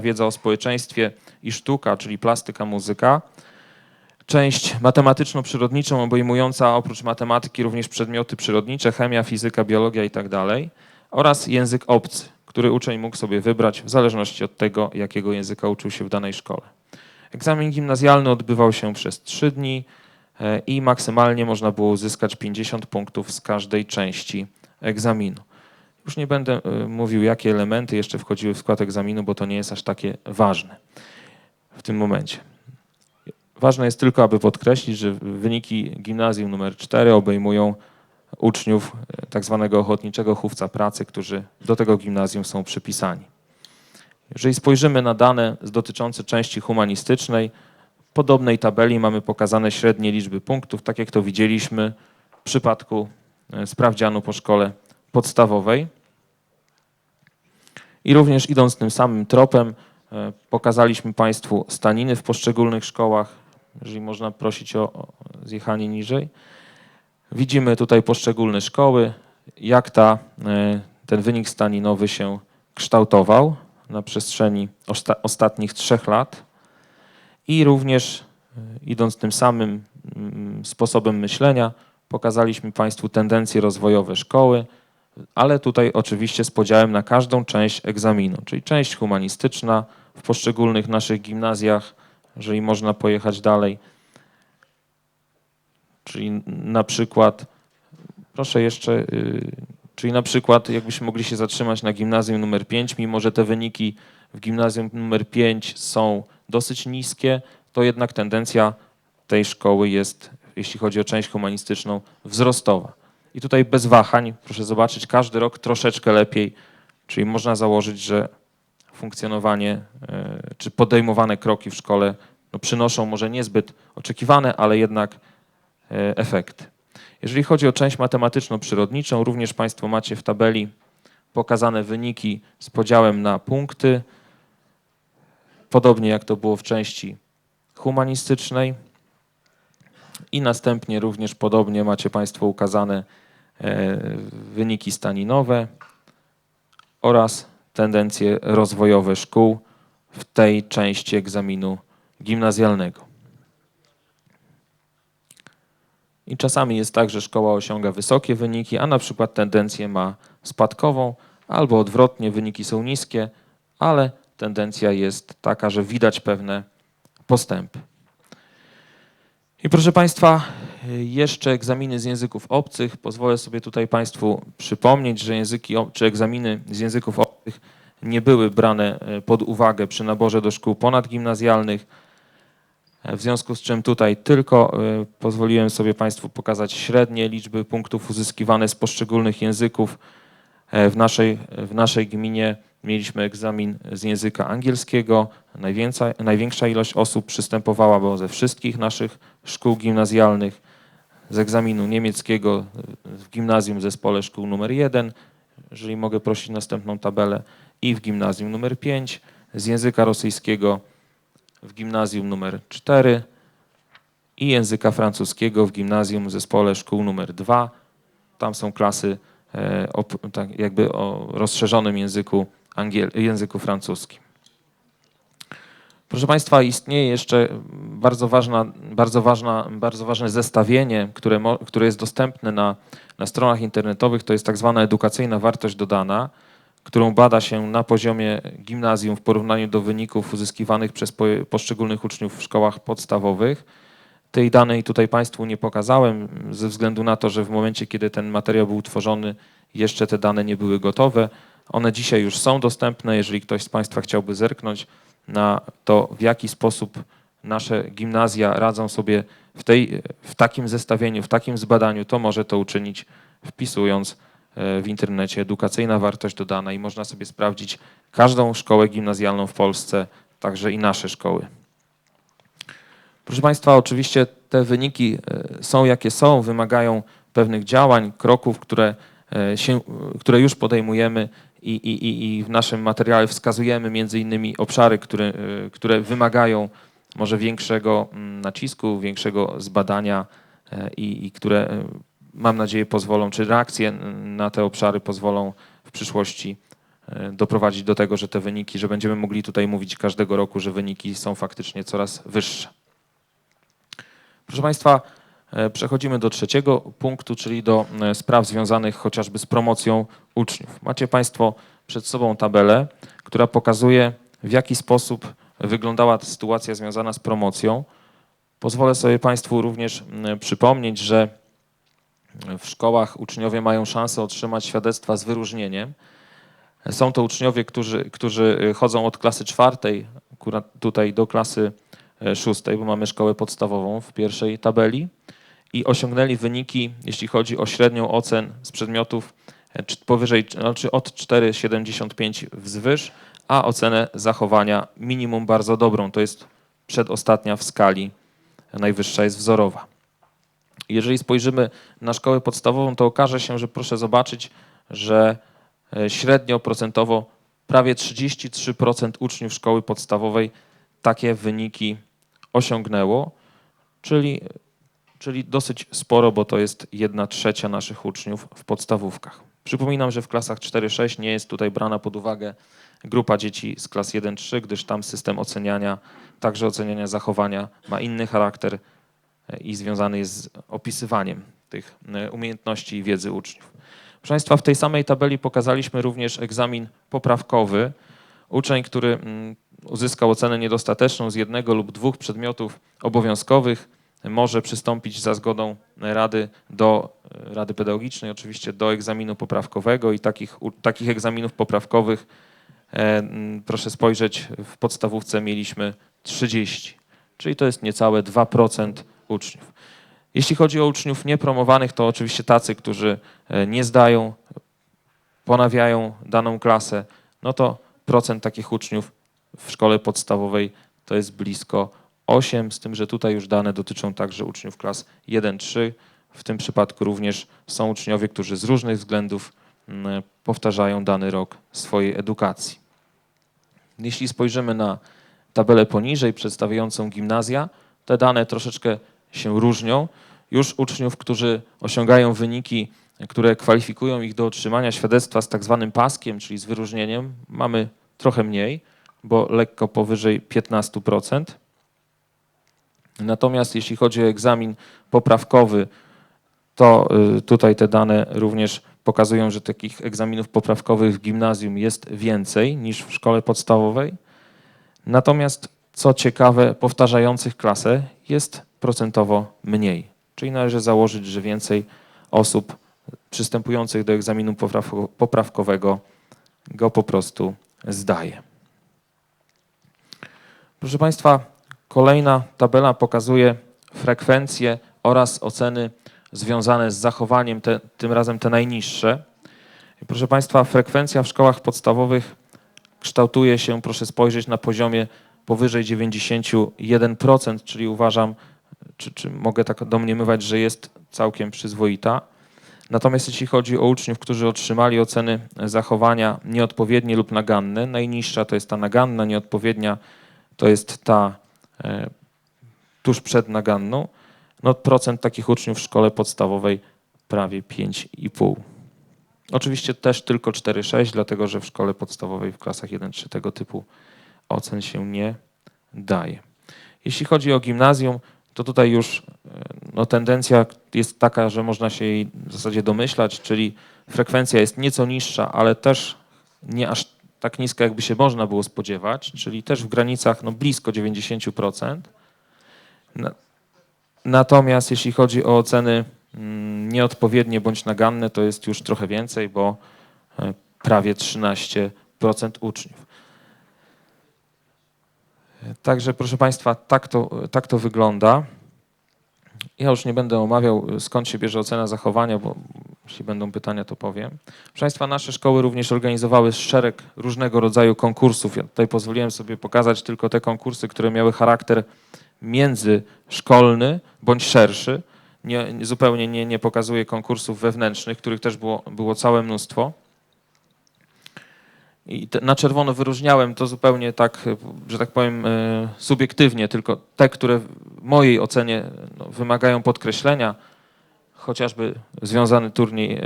wiedza o społeczeństwie i sztuka, czyli plastyka, muzyka. Część matematyczno-przyrodniczą obejmująca oprócz matematyki również przedmioty przyrodnicze, chemia, fizyka, biologia itd. oraz język obcy, który uczeń mógł sobie wybrać w zależności od tego, jakiego języka uczył się w danej szkole. Egzamin gimnazjalny odbywał się przez trzy dni e, i maksymalnie można było uzyskać 50 punktów z każdej części egzaminu. Już nie będę e, mówił, jakie elementy jeszcze wchodziły w skład egzaminu, bo to nie jest aż takie ważne w tym momencie. Ważne jest tylko, aby podkreślić, że wyniki gimnazjum numer 4 obejmują uczniów e, tak zwanego ochotniczego chówca pracy, którzy do tego gimnazjum są przypisani. Jeżeli spojrzymy na dane dotyczące części humanistycznej, w podobnej tabeli mamy pokazane średnie liczby punktów, tak jak to widzieliśmy w przypadku e, sprawdzianu po szkole podstawowej. I również idąc tym samym tropem, e, pokazaliśmy Państwu staniny w poszczególnych szkołach, jeżeli można prosić o zjechanie niżej. Widzimy tutaj poszczególne szkoły, jak ta, e, ten wynik staninowy się kształtował na przestrzeni osta- ostatnich trzech lat i również e, idąc tym samym mm, sposobem myślenia, pokazaliśmy Państwu tendencje rozwojowe szkoły, ale tutaj oczywiście z podziałem na każdą część egzaminu, czyli część humanistyczna w poszczególnych naszych gimnazjach, jeżeli można pojechać dalej, czyli na przykład, proszę jeszcze, y, czyli na przykład jakbyśmy mogli się zatrzymać na gimnazjum numer 5, mimo że te wyniki w gimnazjum numer 5 są dosyć niskie, to jednak tendencja tej szkoły jest, jeśli chodzi o część humanistyczną, wzrostowa. I tutaj bez wahań, proszę zobaczyć, każdy rok troszeczkę lepiej, czyli można założyć, że funkcjonowanie e, czy podejmowane kroki w szkole no, przynoszą może niezbyt oczekiwane, ale jednak e, efekty. Jeżeli chodzi o część matematyczno-przyrodniczą, również Państwo macie w tabeli pokazane wyniki z podziałem na punkty, podobnie jak to było w części humanistycznej. I następnie również podobnie macie Państwo ukazane wyniki staninowe oraz tendencje rozwojowe szkół w tej części egzaminu gimnazjalnego. I czasami jest tak, że szkoła osiąga wysokie wyniki, a na przykład tendencję ma spadkową, albo odwrotnie, wyniki są niskie, ale tendencja jest taka, że widać pewne postępy. I proszę Państwa, jeszcze egzaminy z języków obcych. Pozwolę sobie tutaj Państwu przypomnieć, że języki czy egzaminy z języków obcych nie były brane e, pod uwagę przy naborze do szkół ponadgimnazjalnych. E, W związku z czym tutaj tylko e, pozwoliłem sobie Państwu pokazać średnie liczby punktów uzyskiwane z poszczególnych języków. W naszej, w naszej gminie mieliśmy egzamin z języka angielskiego. Największa ilość osób przystępowała bo ze wszystkich naszych szkół gimnazjalnych. Z egzaminu niemieckiego w gimnazjum w zespole szkół numer 1, jeżeli mogę prosić następną tabelę, i w gimnazjum numer 5, z języka rosyjskiego w gimnazjum numer 4 i języka francuskiego w gimnazjum w zespole szkół numer 2. Tam są klasy e, tak jakby o rozszerzonym języku, angiel- języku francuskim. Proszę Państwa, istnieje jeszcze bardzo, ważna, bardzo, ważna, bardzo ważne zestawienie, które, które jest dostępne na, na stronach internetowych. To jest tak zwana edukacyjna wartość dodana, którą bada się na poziomie gimnazjum w porównaniu do wyników uzyskiwanych przez po, poszczególnych uczniów w szkołach podstawowych. Tej danej tutaj Państwu nie pokazałem, ze względu na to, że w momencie, kiedy ten materiał był tworzony, jeszcze te dane nie były gotowe. One dzisiaj już są dostępne. Jeżeli ktoś z Państwa chciałby zerknąć na to, w jaki sposób nasze gimnazja radzą sobie w, tej, w takim zestawieniu, w takim zbadaniu, to może to uczynić wpisując e, w internecie edukacyjna wartość dodana i można sobie sprawdzić każdą szkołę gimnazjalną w Polsce, także i nasze szkoły. Proszę Państwa, oczywiście te wyniki e, są jakie są, wymagają pewnych działań, kroków, które, e, się, które już podejmujemy i, i, i- w naszym materiale wskazujemy między innymi obszary, które, e, które wymagają może większego mm, nacisku, większego zbadania e, i, i które e, mam nadzieję pozwolą, czy reakcje na te obszary pozwolą w przyszłości doprowadzić do tego, że te wyniki, że będziemy mogli tutaj mówić każdego roku, że wyniki są faktycznie coraz wyższe. Proszę Państwa, przechodzimy do trzeciego punktu, czyli do e, spraw związanych chociażby z promocją uczniów. Macie Państwo przed sobą tabelę, która pokazuje, w jaki sposób wyglądała sytuacja związana z promocją. Pozwolę sobie Państwu również przypomnieć, że w szkołach uczniowie mają szansę otrzymać świadectwa z wyróżnieniem. Są to uczniowie, którzy, którzy chodzą od klasy czwartej, tutaj do klasy e, szóstej, bo mamy szkołę podstawową w pierwszej tabeli i osiągnęli wyniki, jeśli chodzi o średnią ocen z przedmiotów e, powyżej, znaczy od 4,75 wzwyż, a ocenę zachowania minimum bardzo dobrą, to jest przedostatnia w skali, najwyższa jest wzorowa. Jeżeli spojrzymy na szkołę podstawową, to okaże się, że proszę zobaczyć, że e, średnio procentowo prawie 33% uczniów szkoły podstawowej takie wyniki osiągnęło, czyli, czyli dosyć sporo, bo to jest jedna trzecia naszych uczniów w podstawówkach. Przypominam, że w klasach 4-6 nie jest tutaj brana pod uwagę grupa dzieci z klas 1-3, gdyż tam system oceniania, także oceniania zachowania ma inny charakter e, i związany jest z opisywaniem tych e, umiejętności i wiedzy uczniów. Proszę Państwa, w tej samej tabeli pokazaliśmy również egzamin poprawkowy. Uczeń, który mm, uzyskał ocenę niedostateczną z jednego lub dwóch przedmiotów obowiązkowych, może przystąpić za zgodą Rady do e, Rady Pedagogicznej, oczywiście do egzaminu poprawkowego i takich, takich egzaminów poprawkowych, e, proszę spojrzeć, w podstawówce mieliśmy 30, czyli to jest niecałe 2% uczniów. Jeśli chodzi o uczniów niepromowanych, to oczywiście tacy, którzy e, nie zdają, ponawiają daną klasę, no to procent takich uczniów w szkole podstawowej to jest blisko 8, z tym, że tutaj już dane dotyczą także uczniów klas 1-3. W tym przypadku również są uczniowie, którzy z różnych względów mm, powtarzają dany rok swojej edukacji. Jeśli spojrzymy na tabelę poniżej przedstawiającą gimnazja, te dane troszeczkę się różnią. Już uczniów, którzy osiągają wyniki, które kwalifikują ich do otrzymania świadectwa z tak zwanym paskiem, czyli z wyróżnieniem, mamy trochę mniej, bo lekko powyżej 15%. Natomiast jeśli chodzi o egzamin poprawkowy, to y, tutaj te dane również pokazują, że takich egzaminów poprawkowych w gimnazjum jest więcej niż w szkole podstawowej. Natomiast co ciekawe, powtarzających klasę jest procentowo mniej. Czyli należy założyć, że więcej osób przystępujących do egzaminu popraw- poprawkowego go po prostu zdaje. Proszę Państwa, kolejna tabela pokazuje frekwencje oraz oceny związane z zachowaniem, te, tym razem te najniższe. Proszę Państwa, frekwencja w szkołach podstawowych kształtuje się, proszę spojrzeć, na poziomie powyżej 91%, czyli uważam, czy, czy mogę tak domniemywać, że jest całkiem przyzwoita. Natomiast jeśli chodzi o uczniów, którzy otrzymali oceny zachowania nieodpowiednie lub naganne, najniższa to jest ta naganna, nieodpowiednia to jest ta tuż przed naganną, no procent takich uczniów w szkole podstawowej prawie 5,5. Oczywiście też tylko 4,6, dlatego że w szkole podstawowej w klasach 1-3 tego typu ocen się nie daje. Jeśli chodzi o gimnazjum, to tutaj już e, no, tendencja jest taka, że można się jej w zasadzie domyślać, czyli frekwencja jest nieco niższa, ale też nie aż tak niska, jakby się można było spodziewać, czyli też w granicach no, blisko 90%. Na- Natomiast jeśli chodzi o oceny mm, nieodpowiednie bądź naganne, to jest już trochę więcej, bo e, prawie 13% uczniów. Także proszę Państwa, tak to, tak to wygląda. Ja już nie będę omawiał, skąd się bierze ocena zachowania, bo jeśli będą pytania, to powiem. Proszę Państwa, nasze szkoły również organizowały szereg różnego rodzaju konkursów. Ja tutaj pozwoliłem sobie pokazać tylko te konkursy, które miały charakter międzyszkolny bądź szerszy. Nie, nie- zupełnie nie, nie pokazuję konkursów wewnętrznych, których też było, było całe mnóstwo. I te, na czerwono wyróżniałem to zupełnie tak, że tak powiem, e, subiektywnie, tylko te, które w mojej ocenie no, wymagają podkreślenia, chociażby związany turniej e,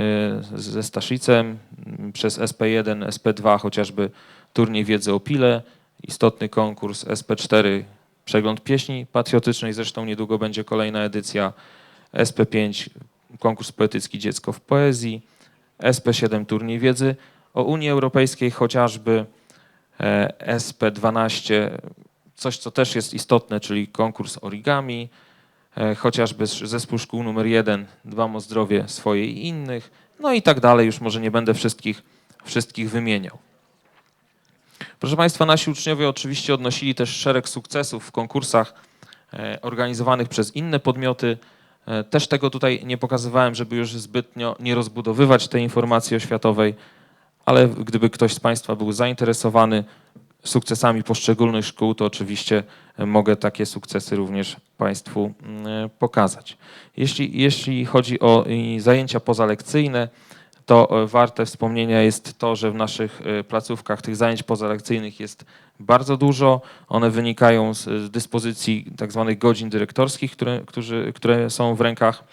ze Staszicem, m, przez SP1, SP2 chociażby turniej wiedzy o Pile, istotny konkurs SP4, przegląd pieśni patriotycznej, zresztą niedługo będzie kolejna edycja, SP5, konkurs poetycki Dziecko w poezji, SP7 turniej wiedzy o Unii Europejskiej chociażby, e, SP12 coś, co też jest istotne, czyli konkurs origami, chociażby sz- zespół szkół numer jeden, dbam o zdrowie swoje i innych, no i tak dalej, już może nie będę wszystkich, wszystkich wymieniał. Proszę Państwa, nasi uczniowie oczywiście odnosili też szereg sukcesów w konkursach e, organizowanych przez inne podmioty. E, Też tego tutaj nie pokazywałem, żeby już zbytnio nie rozbudowywać tej informacji oświatowej, ale gdyby ktoś z Państwa był zainteresowany sukcesami poszczególnych szkół, to oczywiście e, mogę takie sukcesy również Państwu e, pokazać. Jeśli, jeśli chodzi o zajęcia pozalekcyjne, to e, warte wspomnienia jest to, że w naszych placówkach tych zajęć pozalekcyjnych jest bardzo dużo. One wynikają z, dyspozycji tak zwanych godzin dyrektorskich, które, którzy, które są w rękach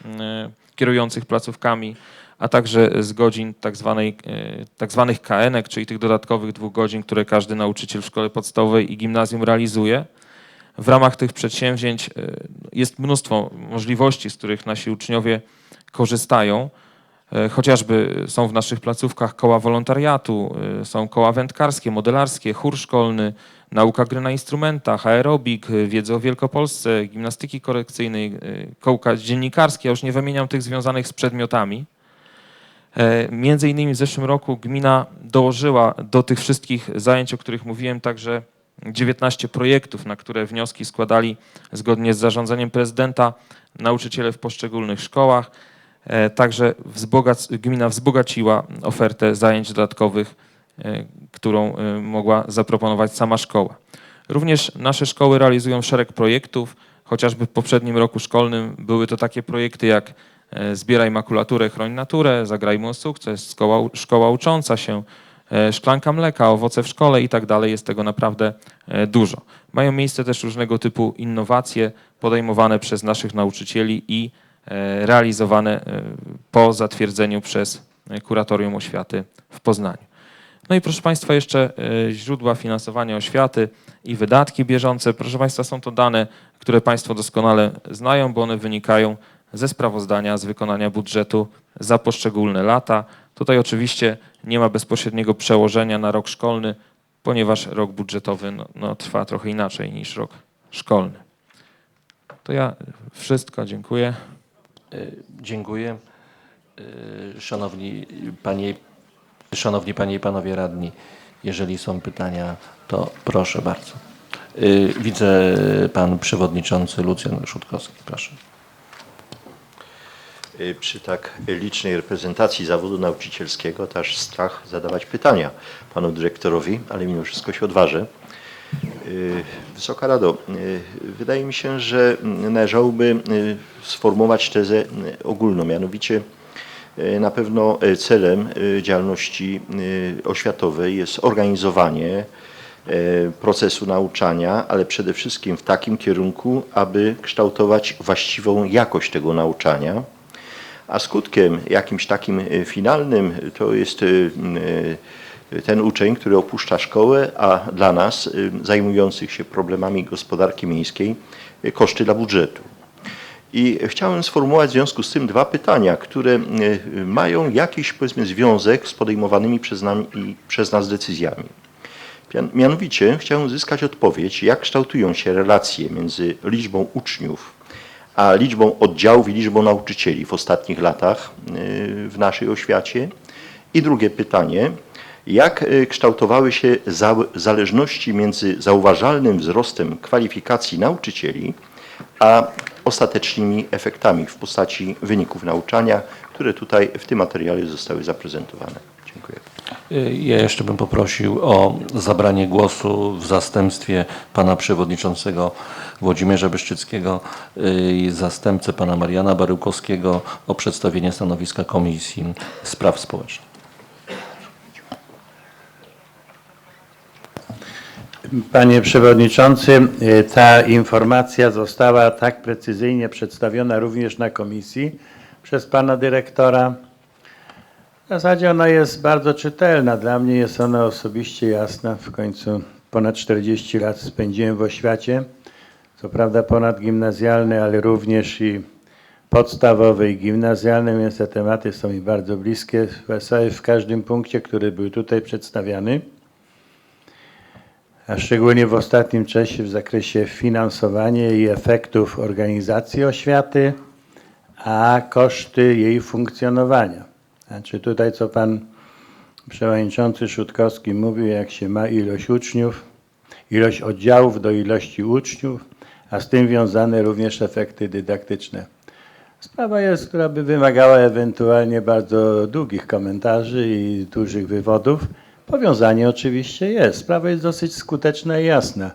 kierujących placówkami, a także z godzin tak, zwanej, e, tak zwanych KN-ek, czyli tych dodatkowych dwóch godzin, które każdy nauczyciel w szkole podstawowej i gimnazjum realizuje. W ramach tych przedsięwzięć e, jest mnóstwo możliwości, z których nasi uczniowie korzystają. E, Chociażby są w naszych placówkach koła wolontariatu, są koła wędkarskie, modelarskie, chór szkolny, nauka gry na instrumentach, aerobik, wiedzy o Wielkopolsce, gimnastyki korekcyjnej, kołka dziennikarskie. Ja już nie wymieniam tych związanych z przedmiotami. E, Między innymi w zeszłym roku gmina dołożyła do tych wszystkich zajęć, o których mówiłem, także 19 projektów, na które wnioski składali zgodnie z zarządzeniem prezydenta nauczyciele w poszczególnych szkołach. E, Także wzbogac- gmina wzbogaciła ofertę zajęć dodatkowych, e, którą mogła zaproponować sama szkoła. Również nasze szkoły realizują szereg projektów, chociażby w poprzednim roku szkolnym były to takie projekty jak Zbieraj makulaturę, chroń naturę, Zagrajmy o sukces, szkoła, szkoła ucząca się, e, szklanka mleka, owoce w szkole i tak dalej. Jest tego naprawdę e, dużo. Mają miejsce też różnego typu innowacje podejmowane przez naszych nauczycieli i e, realizowane e, po zatwierdzeniu przez e, Kuratorium Oświaty w Poznaniu. No i proszę Państwa, jeszcze e, źródła finansowania oświaty i wydatki bieżące. Proszę Państwa, są to dane, które Państwo doskonale znają, bo one wynikają ze sprawozdania z wykonania budżetu za poszczególne lata. Tutaj oczywiście nie ma bezpośredniego przełożenia na rok szkolny, ponieważ rok budżetowy no, no, trwa trochę inaczej niż rok szkolny. To ja wszystko, dziękuję. E, Dziękuję. E, Szanowni Panie, Szanowni Panie i Panowie Radni, jeżeli są pytania, to proszę bardzo. E, Widzę Pan Przewodniczący Lucjan Szutkowski, proszę. Y, Przy tak licznej reprezentacji zawodu nauczycielskiego to aż strach zadawać pytania panu dyrektorowi, ale mimo wszystko się odważę. Y, Wysoka Rado, y, wydaje mi się, że należałoby sformułować tezę ogólną, mianowicie na pewno celem działalności oświatowej jest organizowanie procesu nauczania, ale przede wszystkim w takim kierunku, aby kształtować właściwą jakość tego nauczania. A skutkiem jakimś takim y, finalnym to jest y, y, ten uczeń, który opuszcza szkołę, a dla nas, zajmujących się problemami gospodarki miejskiej, koszty dla budżetu. I chciałem sformułować w związku z tym dwa pytania, które mają jakiś powiedzmy związek z podejmowanymi przez, nami, przez nas decyzjami. Mianowicie chciałem uzyskać odpowiedź, jak kształtują się relacje między liczbą uczniów a liczbą oddziałów i liczbą nauczycieli w ostatnich latach y, w naszej oświacie. I drugie pytanie, jak y, kształtowały się za- zależności między zauważalnym wzrostem kwalifikacji nauczycieli, a ostatecznymi efektami w postaci wyników nauczania, które tutaj w tym materiale zostały zaprezentowane. Dziękuję. E, Ja jeszcze bym poprosił o zabranie głosu w zastępstwie pana przewodniczącego Włodzimierza Byszczyckiego e, i zastępcę pana Mariana Baryłkowskiego o przedstawienie stanowiska Komisji Spraw Społecznych. Panie Przewodniczący, y, ta informacja została tak precyzyjnie przedstawiona również na komisji, przez pana dyrektora. W zasadzie ona jest bardzo czytelna. Dla mnie jest ona osobiście jasna. W końcu ponad 40 lat spędziłem w oświacie. Co prawda ponadgimnazjalny, ale również i podstawowy i gimnazjalny, więc te tematy są mi bardzo bliskie w zasadzie w każdym punkcie, który był tutaj przedstawiany. A szczególnie w ostatnim czasie w zakresie finansowania i efektów organizacji oświaty, a koszty jej funkcjonowania. Znaczy tutaj, co pan przewodniczący Szutkowski mówił, jak się ma ilość uczniów, ilość oddziałów do ilości uczniów, a z tym wiązane również efekty dydaktyczne. Sprawa jest, która by wymagała ewentualnie bardzo długich komentarzy i dużych wywodów. Powiązanie oczywiście jest. Sprawa jest dosyć skuteczna i jasna.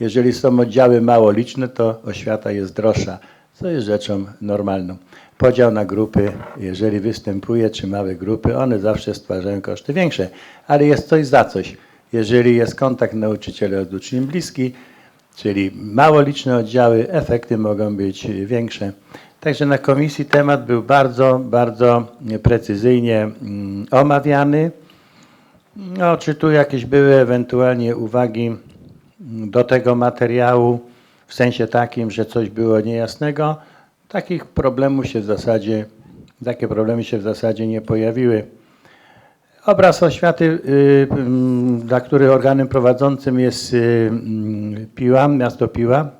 Jeżeli są oddziały mało liczne, to oświata jest droższa, co jest rzeczą normalną. Podział na grupy, jeżeli występuje, czy małe grupy, one zawsze stwarzają koszty większe, ale jest coś za coś. Jeżeli jest kontakt nauczyciela od uczniów bliski, czyli mało liczne oddziały, efekty mogą być większe. Także na komisji temat był bardzo, bardzo precyzyjnie mm, omawiany. No, czy tu jakieś były ewentualnie uwagi mm, do tego materiału w sensie takim, że coś było niejasnego? Takich problemów się w zasadzie, takie problemy się w zasadzie nie pojawiły. Obraz oświaty, y, mm, dla których organem prowadzącym jest y, mm, Piła, miasto Piła,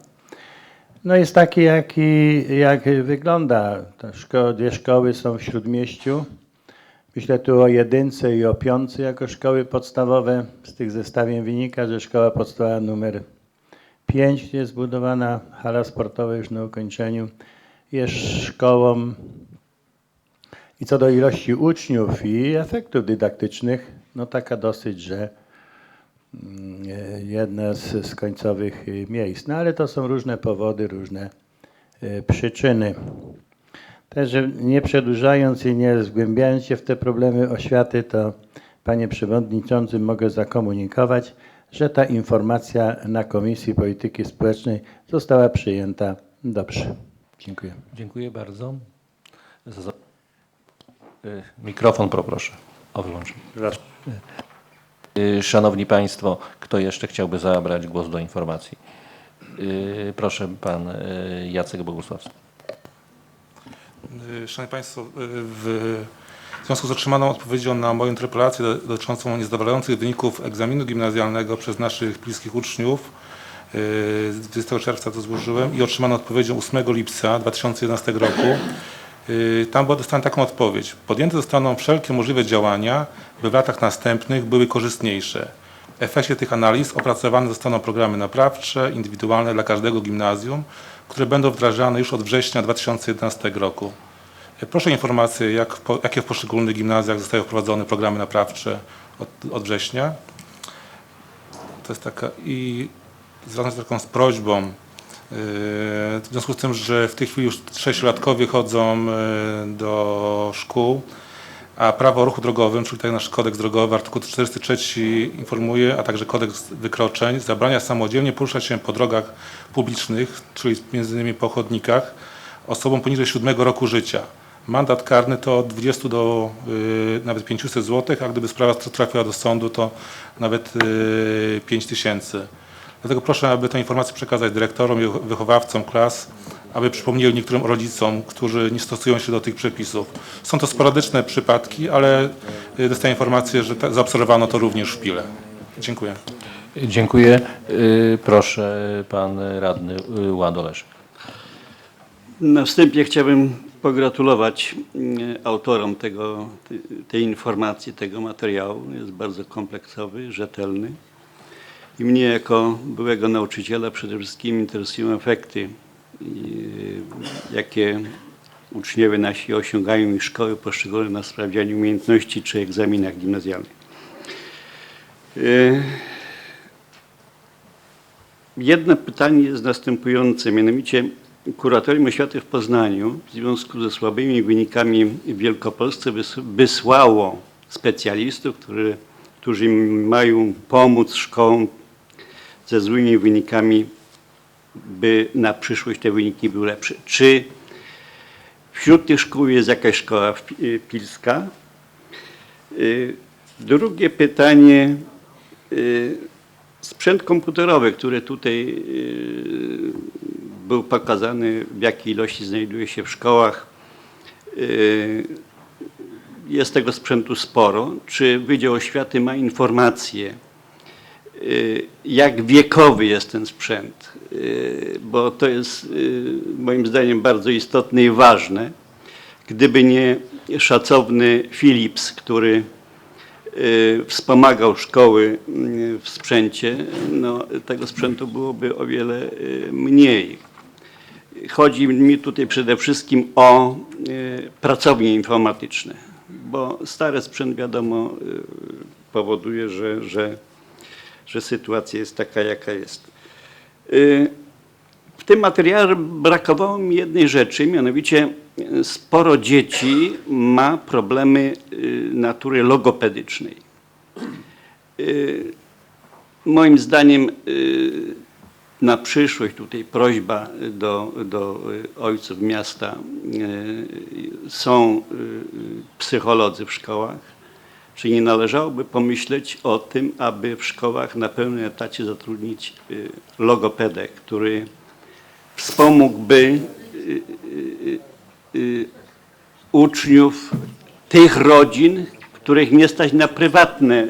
no jest taki, jaki, jak wygląda. Szko- dwie szkoły są w Śródmieściu. Myślę tu o jedynce i o piątce jako szkoły podstawowe. Z tych zestawień wynika, że szkoła podstawowa numer 5 jest zbudowana, hala sportowa już na ukończeniu. Jest szkołą i co do ilości uczniów i efektów dydaktycznych, no taka dosyć, że mm, e, jedna z, z końcowych y, miejsc. No ale to są różne powody, różne e, przyczyny. Także nie przedłużając i nie zgłębiając się w te problemy oświaty, to Panie Przewodniczący mogę zakomunikować, że ta informacja na Komisji Polityki Społecznej została przyjęta dobrze. Dziękuję. Dziękuję bardzo. Y, Mikrofon poproszę o wyłączenie. Y, Szanowni Państwo, kto jeszcze chciałby zabrać głos do informacji? Y, Proszę pan Jacek Bogusławski. Szanowni Państwo, w związku z otrzymaną odpowiedzią na moją interpelację do- dotyczącą niezadowalających wyników egzaminu gimnazjalnego przez naszych bliskich uczniów, 20 czerwca to złożyłem i otrzymaną odpowiedzią 8 lipca 2011 roku, y, tam dostałem taką odpowiedź. Podjęte zostaną wszelkie możliwe działania, by w latach następnych były korzystniejsze. W efekcie tych analiz opracowane zostaną programy naprawcze, indywidualne dla każdego gimnazjum, które będą wdrażane już od września 2011 roku. Proszę o informację, jak, jakie w poszczególnych gimnazjach zostały wprowadzone programy naprawcze od, od września. To jest taka i związana z taką z prośbą, yy, w związku z tym, że w tej chwili już sześciolatkowie chodzą yy, do szkół, a prawo o ruchu drogowym, czyli tak nasz kodeks drogowy, artykuł 43 informuje, a także kodeks wykroczeń, zabrania samodzielnie poruszać się po drogach publicznych, czyli innymi po chodnikach, osobom poniżej 7 roku życia. Mandat karny to od 20 do y, nawet 500 zł, a gdyby sprawa trafiła do sądu, to nawet y, 5 tysięcy. Dlatego proszę, aby tę informację przekazać dyrektorom i wychowawcom klas, aby przypomnieli niektórym rodzicom, którzy nie stosują się do tych przepisów. Są to sporadyczne przypadki, ale y, dostaję informację, że ta, zaobserwowano to również w Pile. Dziękuję. Dziękuję. Y, Proszę pan radny y, Ładolesz. Na wstępie chciałbym pogratulować autorom tego, te- tej informacji, tego materiału. Jest bardzo kompleksowy, rzetelny. I mnie jako byłego nauczyciela przede wszystkim interesują efekty, jakie uczniowie nasi osiągają i szkoły poszczególne na sprawdzianie umiejętności czy egzaminach gimnazjalnych. Y, Jedno pytanie jest następujące, mianowicie Kuratorium Oświaty w Poznaniu w związku ze słabymi wynikami w Wielkopolsce wys- wysłało specjalistów, którzy, którzy mają pomóc szkołom ze złymi wynikami, by na przyszłość te wyniki były lepsze. Czy wśród tych szkół jest jakaś szkoła y, pilska. Y, Drugie pytanie. y, Sprzęt komputerowy, który tutaj był pokazany, w jakiej ilości znajduje się w szkołach. Jest tego sprzętu sporo. Czy Wydział Oświaty ma informacje, jak wiekowy jest ten sprzęt? Y, Bo to jest y, moim zdaniem bardzo istotne i ważne. Gdyby nie szacowny Philips, który y, wspomagał szkoły y, w sprzęcie, no, tego sprzętu byłoby o wiele y, mniej. Chodzi mi tutaj przede wszystkim o y, pracownie informatyczne, bo stary sprzęt wiadomo y, powoduje, że, że, że sytuacja jest taka, jaka jest. Y, W tym materiale brakowało mi jednej rzeczy, mianowicie y, sporo dzieci ma problemy y, natury logopedycznej. Moim zdaniem na przyszłość tutaj prośba do, do ojców miasta. Są psycholodzy w szkołach. Czy nie należałoby pomyśleć o tym, aby w szkołach na pełnym etacie zatrudnić y, logopedę, który wspomógłby y, y, uczniów tych rodzin, których nie stać na prywatne